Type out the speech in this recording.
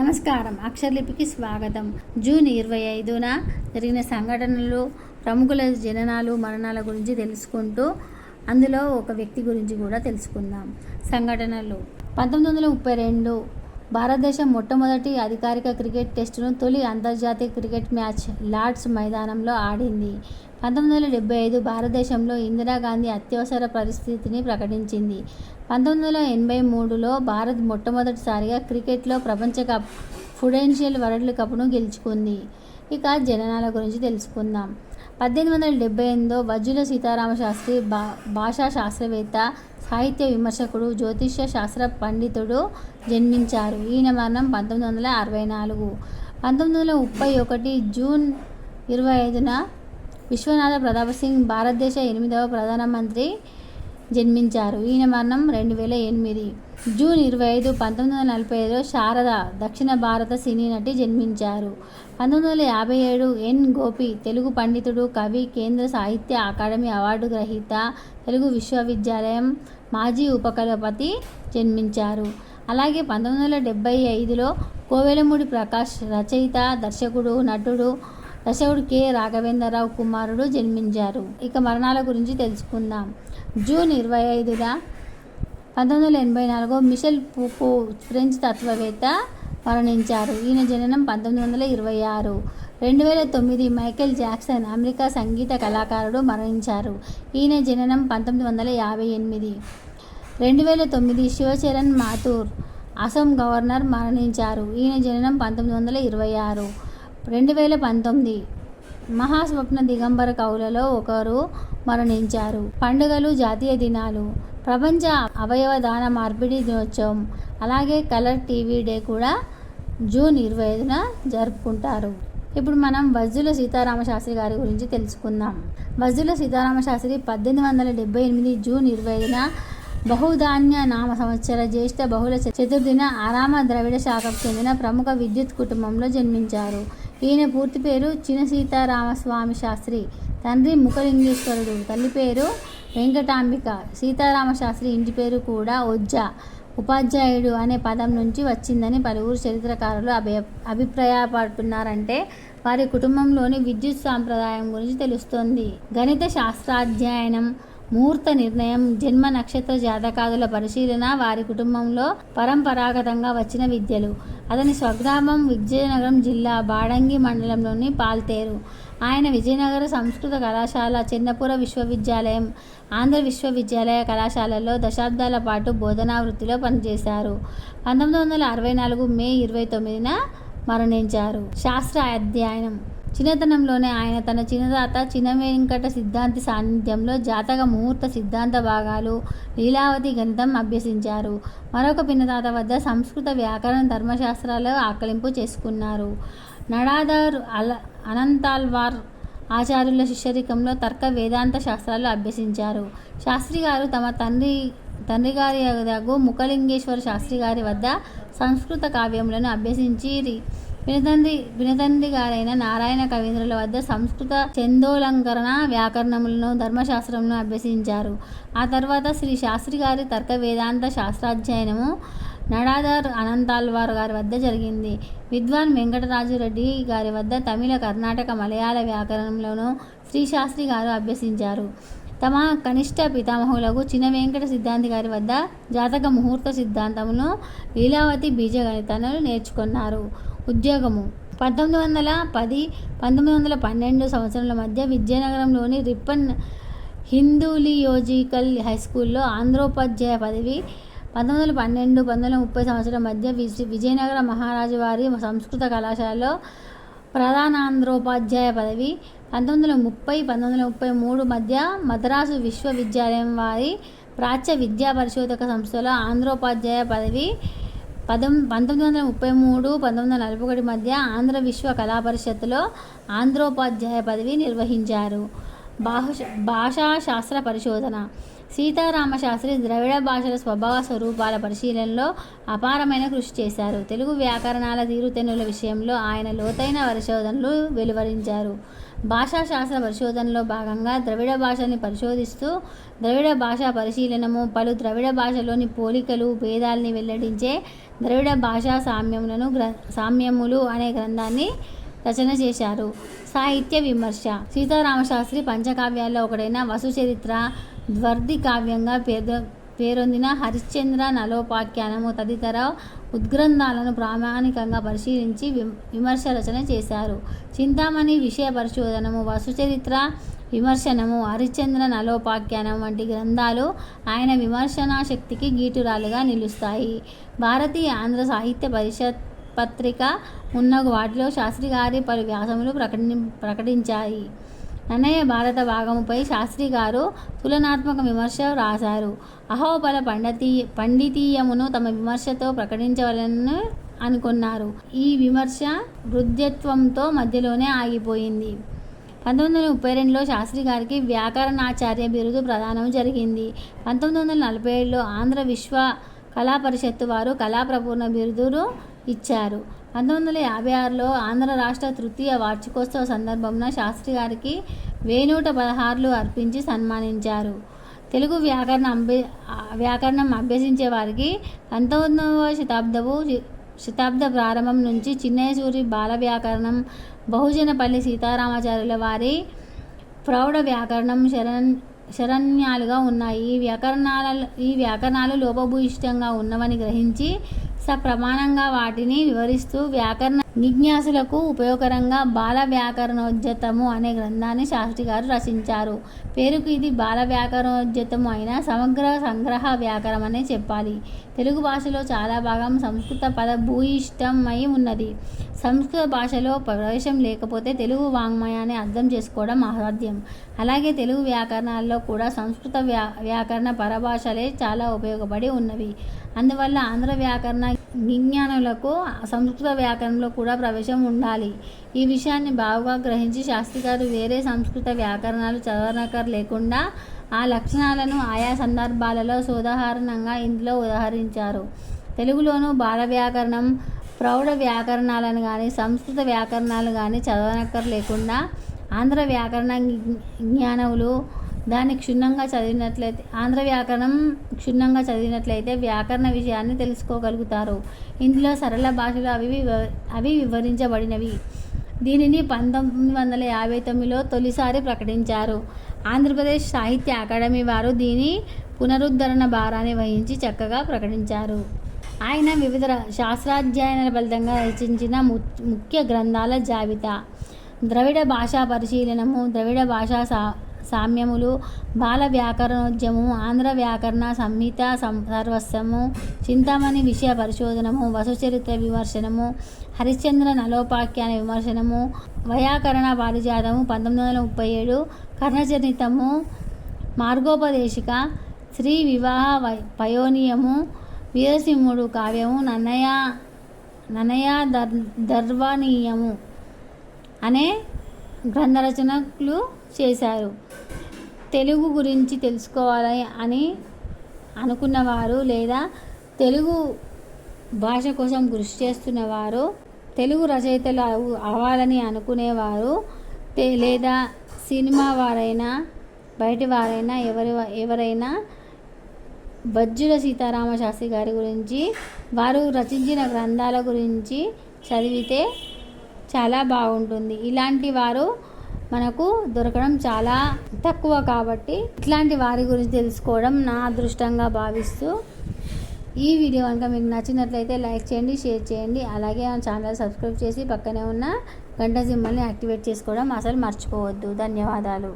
నమస్కారం. అక్షరలిపికి స్వాగతం. జూన్ ఇరవై ఐదున జరిగిన సంఘటనలు ప్రముఖుల జననాలు మరణాల గురించి తెలుసుకుంటూ అందులో ఒక వ్యక్తి గురించి కూడా తెలుసుకుందాం. సంఘటనలు. పంతొమ్మిది వందల ముప్పై రెండు భారతదేశం మొట్టమొదటి అధికారిక క్రికెట్ టెస్టును తొలి అంతర్జాతీయ క్రికెట్ మ్యాచ్ లార్డ్స్ మైదానంలో ఆడింది. పంతొమ్మిది వందల డెబ్బై ఐదు భారతదేశంలో ఇందిరాగాంధీ అత్యవసర పరిస్థితిని ప్రకటించింది. పంతొమ్మిది వందల ఎనభై మూడులో భారత్ మొట్టమొదటిసారిగా క్రికెట్లో ప్రపంచ కప్ ఫుడెన్షియల్ వరల్డ్ కప్ను గెలుచుకుంది. ఇక జననాల గురించి తెలుసుకుందాం. పద్దెనిమిది వందల డెబ్బై ఎనిమిదిలో వజ్జుల సీతారామ శాస్త్రి భా భాషా శాస్త్రవేత్త సాహిత్య విమర్శకుడు జ్యోతిష్య శాస్త్ర పండితుడు జన్మించారు. ఈయన మరణం పంతొమ్మిది వందల అరవై నాలుగు. పంతొమ్మిది వందల ముప్పై ఒకటి జూన్ ఇరవై ఐదున విశ్వనాథ ప్రతాప్ సింగ్ భారతదేశ ఎనిమిదవ ప్రధానమంత్రి జన్మించారు. ఈయన మరణం రెండు వేల ఎనిమిది. జూన్ ఇరవై ఐదు పంతొమ్మిది వందల నలభై ఐదులో శారద దక్షిణ భారత సినీ నటి జన్మించారు. పంతొమ్మిది వందల యాభై ఏడు ఎన్ గోపి తెలుగు పండితుడు కవి కేంద్ర సాహిత్య అకాడమీ అవార్డు గ్రహీత తెలుగు విశ్వవిద్యాలయం మాజీ ఉపకులపతి జన్మించారు. అలాగే పంతొమ్మిది వందల డెబ్బై ఐదులో కోవెలమూడి ప్రకాష్ రచయిత దర్శకుడు నటుడు దర్శకుడు కె. రాఘవేంద్రరావు కుమారుడు జన్మించారు. ఇక మరణాల గురించి తెలుసుకుందాం. జూన్ ఇరవై ఐదున పంతొమ్మిది వందల ఎనభై నాలుగు మిషెల్ పూకో ఫ్రెంచ్ తత్వవేత్త మరణించారు. ఈయన జననం పంతొమ్మిది వందల ఇరవై ఆరు. రెండు వేల తొమ్మిది మైకేల్ జాక్సన్ అమెరికా సంగీత కళాకారుడు మరణించారు. ఈయన జననం పంతొమ్మిది వందల యాభై ఎనిమిది. రెండు వేల తొమ్మిది శివచరణ్ మాథూర్ అసోం గవర్నర్ మరణించారు. ఈయన జననం పంతొమ్మిది వందల ఇరవై ఆరు. రెండు వేల పంతొమ్మిది మహాస్వప్న దిగంబర కవులలో ఒకరు మరణించారు. పండుగలు జాతీయ దినాలు. ప్రపంచ అవయవ దాన మార్పిడి దినోత్సవం. అలాగే కలర్ టీవీ డే కూడా జూన్ ఇరవై ఐదున జరుపుకుంటారు. ఇప్పుడు మనం వజ్జుల సీతారామ శాస్త్రి గారి గురించి తెలుసుకుందాం. వజ్జుల సీతారామ శాస్త్రి పద్దెనిమిది వందల డెబ్బై ఎనిమిది జూన్ ఇరవై ఐదున బహుధాన్య నామ సంవత్సర జ్యేష్ఠ బహుళ చతుర్దిన ఆరామ ద్రవిడ శాఖకు చెందిన ప్రముఖ విద్యుత్ కుటుంబంలో జన్మించారు. ఈయన పూర్తి పేరు చిన సీతారామస్వామి శాస్త్రి. తండ్రి ముఖలింగేశ్వరుడు. తల్లి పేరు వెంకటాంబిక. సీతారామ శాస్త్రి ఇంటి పేరు కూడా ఒజ్జ. ఉపాధ్యాయుడు అనే పదం నుంచి వచ్చిందని పలువురు చరిత్రకారులు అభి అభిప్రాయపడుతున్నారంటే వారి కుటుంబంలోని విద్యుత్ సాంప్రదాయం గురించి తెలుస్తోంది. గణిత శాస్త్రాధ్యయనం ముహూర్త నిర్ణయం జన్మ నక్షత్ర జాతకాదుల పరిశీలన వారి కుటుంబంలో పరంపరాగతంగా వచ్చిన విద్యలు. అతని స్వగ్రామం విజయనగరం జిల్లా బాడంగి మండలంలోని పాల్తేరు. ఆయన విజయనగర సంస్కృత కళాశాల చిన్నపుర విశ్వవిద్యాలయం ఆంధ్ర విశ్వవిద్యాలయ కళాశాలలో దశాబ్దాల పాటు బోధనా వృత్తిలో పనిచేశారు. పంతొమ్మిది వందల అరవై నాలుగు మే ఇరవై తొమ్మిదిన మరణించారు. శాస్త్ర అధ్యయనం. చిన్నతనంలోనే ఆయన తన చిన్నదాత చిన వెంకట సిద్ధాంతి సాన్నిధ్యంలో జాతక ముహూర్త సిద్ధాంత భాగాలు లీలావతి గణితం అభ్యసించారు. మరొక పిన్నదాత వద్ద సంస్కృత వ్యాకరణ ధర్మశాస్త్రాలు ఆకలింపు చేసుకున్నారు. నడాదార్ అల అనంతాల్వార్ ఆచార్యుల శిష్యరికంలో తర్క వేదాంత శాస్త్రాలు అభ్యసించారు. శాస్త్రి గారు తమ తండ్రి తండ్రి గారి దగ్గు ముఖలింగేశ్వర శాస్త్రి గారి వద్ద సంస్కృత కావ్యములను అభ్యసించి వినతండ్రి వినతండ్రి గారైన నారాయణ కవీంద్రుల వద్ద సంస్కృత చందోలంకరణ వ్యాకరణములను ధర్మశాస్త్రములను అభ్యసించారు. ఆ తర్వాత శ్రీ శాస్త్రి గారి తర్క వేదాంత శాస్త్రాధ్యయనము నడాదర్ అనంతాల్వార్ గారి వద్ద జరిగింది. విద్వాన్ వెంకటరాజు రెడ్డి గారి వద్ద తమిళ కర్ణాటక మలయాళ వ్యాకరణంలోనూ శ్రీశాస్త్రి గారు అభ్యసించారు. తమ కనిష్ట పితామహులకు చిన వెంకట సిద్ధాంతి గారి వద్ద జాతక ముహూర్త సిద్ధాంతమును లీలావతి బీజగణితాలను నేర్చుకున్నారు. ఉద్యోగము. పంతొమ్మిది వందల పది పంతొమ్మిది వందల పన్నెండు సంవత్సరాల మధ్య విజయనగరంలోని రిప్పన్ హిందూలియోజికల్ హై స్కూల్లో ఆంధ్రోపాధ్యాయ పదవి పంతొమ్మిది వందల పన్నెండు పంతొమ్మిది వందల ముప్పై సంవత్సరం మధ్య విజ విజయనగర మహారాజు వారి సంస్కృత కళాశాలలో ప్రధానాంధ్రోపాధ్యాయ పదవి పంతొమ్మిది వందల ముప్పై పంతొమ్మిది వందల ముప్పై మూడు మధ్య మద్రాసు విశ్వవిద్యాలయం వారి ప్రాచ్య విద్యా పరిశోధక సంస్థలో ఆంధ్రోపాధ్యాయ పదవి పదం పంతొమ్మిది వందల ముప్పై మూడు పంతొమ్మిది వందల నలభై ఒకటి మధ్య ఆంధ్ర విశ్వ కళాపరిషత్లో ఆంధ్రోపాధ్యాయ పదవి నిర్వహించారు. భాష భాషా శాస్త్ర పరిశోధన సీతారామ శాస్త్రి ద్రవిడ భాషల స్వభావ స్వరూపాల పరిశీలనలో అపారమైన కృషి చేశారు. తెలుగు వ్యాకరణాల తీరుతెన్నుల విషయంలో ఆయన లోతైన పరిశోధనలు వెలువరించారు. భాషాశాస్త్ర పరిశోధనలో భాగంగా ద్రవిడ భాషని పరిశోధిస్తూ ద్రవిడ భాషా పరిశీలనము పలు ద్రవిడ భాషలోని పోలికలు భేదాల్ని వెల్లడించే ద్రవిడ భాషా సామ్యములను గ్ర సామ్యములు అనే గ్రంథాన్ని రచన చేశారు. సాహిత్య విమర్శ. సీతారామశాస్త్రి పంచకావ్యాల్లో ఒకటైన వసుచరిత్ర ద్వర్ది కావ్యంగా పేద పేరొందిన హరిశ్చంద్ర నలోపాఖ్యానము తదితర ఉద్గ్రంథాలను ప్రామాణికంగా పరిశీలించి విమర్శ రచన చేశారు. చింతామణి విషయ పరిశోధనము వసుచరిత్ర విమర్శనము హరిశ్చంద్ర నలోపాఖ్యానం వంటి గ్రంథాలు ఆయన విమర్శనా శక్తికి గీటురాలుగా నిలుస్తాయి. భారతీయ ఆంధ్ర సాహిత్య పరిషత్ పత్రిక ఉన్న వాటిలో శాస్త్రి గారి పలు వ్యాసములు ప్రకటి ప్రకటించాయి. నన్నయ్య భారత భాగముపై శాస్త్రి గారు తులనాత్మక విమర్శ రాశారు. అహోబల పండతీ పండితీయమును తమ విమర్శతో ప్రకటించవలని అనుకున్నారు. ఈ విమర్శ వృద్ధ్యత్వంతో మధ్యలోనే ఆగిపోయింది. పంతొమ్మిది వందల ముప్పై రెండులో శాస్త్రి గారికి వ్యాకరణాచార్య బిరుదు ప్రదానం జరిగింది. పంతొమ్మిది వందల నలభై ఏడులో ఆంధ్ర విశ్వ కళా పరిషత్తు వారు కళాప్రపూర్ణ బిరుదును ఇచ్చారు. పంతొమ్మిది వందల యాభై ఆరులో ఆంధ్ర రాష్ట్ర తృతీయ వార్షికోత్సవ సందర్భంలో శాస్త్రి గారికి వేనూట పదహారులు అర్పించి సన్మానించారు. తెలుగు వ్యాకరణ అభ్య వ్యాకరణం అభ్యసించే వారికి పంతొమ్మిదవ శతాబ్దపు శతాబ్ద ప్రారంభం నుంచి చిన్నయసూరి బాల వ్యాకరణం బహుజనపల్లి సీతారామాచార్యుల వారి ప్రౌఢ వ్యాకరణం శరణ్ శరణ్యాలుగా ఉన్నాయి. ఈ వ్యాకరణాల ఈ వ్యాకరణాలు లోపభూయిష్టంగా ఉన్నవని గ్రహించి సప్రమాణంగా వాటిని వివరిస్తూ వ్యాకరణ జిజ్ఞాసులకు ఉపయోగకరంగా బాల వ్యాకరణోద్యతము అనే గ్రంథాన్ని శాస్త్రి గారు రచించారు. పేరుకు ఇది బాల వ్యాకరణోద్యతము అయిన సమగ్ర సంగ్రహ వ్యాకరణం అనే చెప్పాలి. తెలుగు భాషలో చాలా భాగం సంస్కృత పద భూయిష్టమై ఉన్నది. సంస్కృత భాషలో ప్రవేశం లేకపోతే తెలుగు వాంగ్మయాన్ని అర్థం చేసుకోవడం అసాధ్యం. అలాగే తెలుగు వ్యాకరణాల్లో కూడా సంస్కృత వ్యా వ్యాకరణ పరభాషలే చాలా ఉపయోగపడి ఉన్నవి. అందువల్ల ఆంధ్ర వ్యాకరణ విజ్ఞానులకు సంస్కృత వ్యాకరణంలో కూడా ప్రవేశం ఉండాలి. ఈ విషయాన్ని బాగా గ్రహించి శాస్త్రి గారు వేరే సంస్కృత వ్యాకరణాలు చదవనకర్ లేకుండా ఆ లక్షణాలను ఆయా సందర్భాలలో సోదాహరణంగా ఇందులో ఉదాహరించారు. తెలుగులోనూ బాల వ్యాకరణం ప్రౌఢ వ్యాకరణాలను కానీ సంస్కృత వ్యాకరణాలు కానీ చదవనక్కర్ లేకుండా ఆంధ్ర వ్యాకరణ జ్ఞానములు దాన్ని క్షుణ్ణంగా చదివినట్లయితే ఆంధ్ర వ్యాకరణం క్షుణ్ణంగా చదివినట్లయితే వ్యాకరణ విషయాన్ని తెలుసుకోగలుగుతారు. ఇందులో సరళ భాషలో అవి వివ- అవి వివరించబడినవి. దీనిని పంతొమ్మిది వందల యాభై తొమ్మిదిలో తొలిసారి ప్రకటించారు. ఆంధ్రప్రదేశ్ సాహిత్య అకాడమీ వారు దీని పునరుద్ధరణ భారాన్ని వహించి చక్కగా ప్రకటించారు. ఆయన వివిధ శాస్త్రాధ్యయనాల ఫలితంగా రచించిన ము- ముఖ్య గ్రంథాల జాబితా. ద్రవిడ భాషా పరిశీలనము ద్రవిడ భాషా సా సామ్యములు బాల వ్యాకరణోద్యమము ఆంధ్ర వ్యాకరణ సంహిత సం- సర్వస్వము చింతామణి విషయ పరిశోధనము వసుచరిత్ర విమర్శనము హరిశ్చంద్ర నలోపాఖ్యాన విమర్శనము వయాకరణ పారిజాతము పంతొమ్మిది వందల ముప్పై ఏడు కర్ణచరితము మార్గోపదేశిక శ్రీ వివాహ వై పయోనియము వీరసింహుడు కావ్యము నన్నయ నన్నయ దర్ దర్వనీయము అనే గ్రంథ రచనలు చేశారు. తెలుగు గురించి తెలుసుకోవాలి అని అనుకున్నవారు లేదా తెలుగు భాష కోసం కృషి చేస్తున్నవారు తెలుగు రచయితలు అవ్వాలని అనుకునేవారు లేదా సినిమా వారైనా బయటి వారైనా ఎవరి ఎవరైనా బజ్జుల సీతారామ శాస్త్రి గారి గురించి వారు రచించిన గ్రంథాల గురించి చదివితే చాలా బాగుంటుంది. ఇలాంటి వారు మనకు దొరకడం చాలా తక్కువ కాబట్టి ఇట్లాంటి వారి గురించి తెలుసుకోవడం నా అదృష్టంగా భావిస్తూ ఈ వీడియో కనుక మీకు నచ్చినట్లయితే లైక్ చేయండి షేర్ చేయండి. అలాగే మన ఛానల్ సబ్స్క్రైబ్ చేసి పక్కనే ఉన్న గంట సింబల్ని యాక్టివేట్ చేసుకోవడం అసలు మర్చిపోవద్దు. ధన్యవాదాలు.